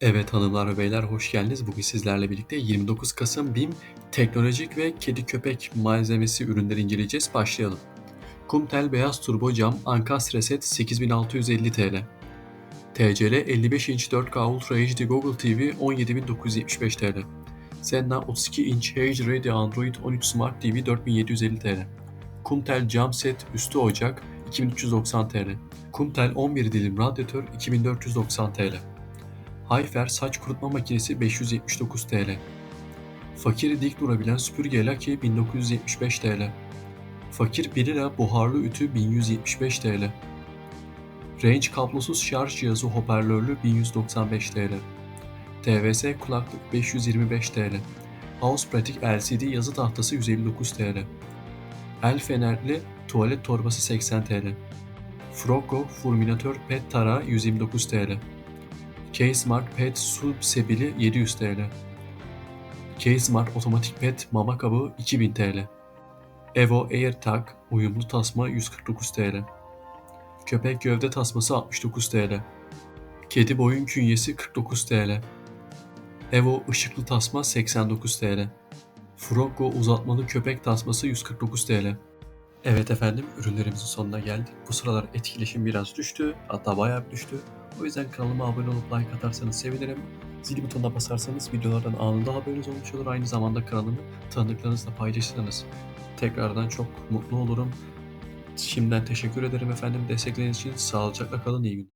Evet hanımlar ve beyler hoş geldiniz. Bugün sizlerle birlikte 29 Kasım BİM teknolojik ve kedi köpek malzemesi ürünleri inceleyeceğiz. Başlayalım. Kumtel beyaz turbo cam Ankastre set 8650 TL. TCL 55 inç 4K Ultra HD Google TV 17975 TL. Senna 32 inç HD Ready Android 13 Smart TV 4750 TL. Kumtel cam set üstü ocak 2390 TL. Kumtel 11 dilim radyatör 2490 TL. Hayfer saç kurutma makinesi 579 TL. Fakir dik durabilen süpürge Lucky 1975 TL. Fakir 1 lira buharlı ütü 1175 TL. Range kablosuz şarj cihazı hoparlörlü 1195 TL. TVS kulaklık 525 TL. House Pratik LCD yazı tahtası 159 TL. El fenerli tuvalet torbası 80 TL. Frocco Fulminator Pet Tara 129 TL. K-Smart Pet su sebili 700 TL. K-Smart otomatik pet mama kabı 2000 TL. Evo AirTag uyumlu tasma 149 TL. Köpek gövde tasması 69 TL. Kedi boyun künyesi 49 TL. Evo ışıklı tasma 89 TL. Froggo uzatmalı köpek tasması 149 TL. Evet efendim ürünlerimizin sonuna geldik. Bu sıralar etkileşim biraz düştü. Hatta bayağı düştü. O yüzden kanalıma abone olup like atarsanız sevinirim. Zil butonuna basarsanız videolardan anında haberiniz olmuş olur. Aynı zamanda kanalımı tanıdıklarınızla paylaşırsanız tekrardan çok mutlu olurum. Şimdiden teşekkür ederim efendim destekleriniz için. Sağlıcakla kalın iyi günler.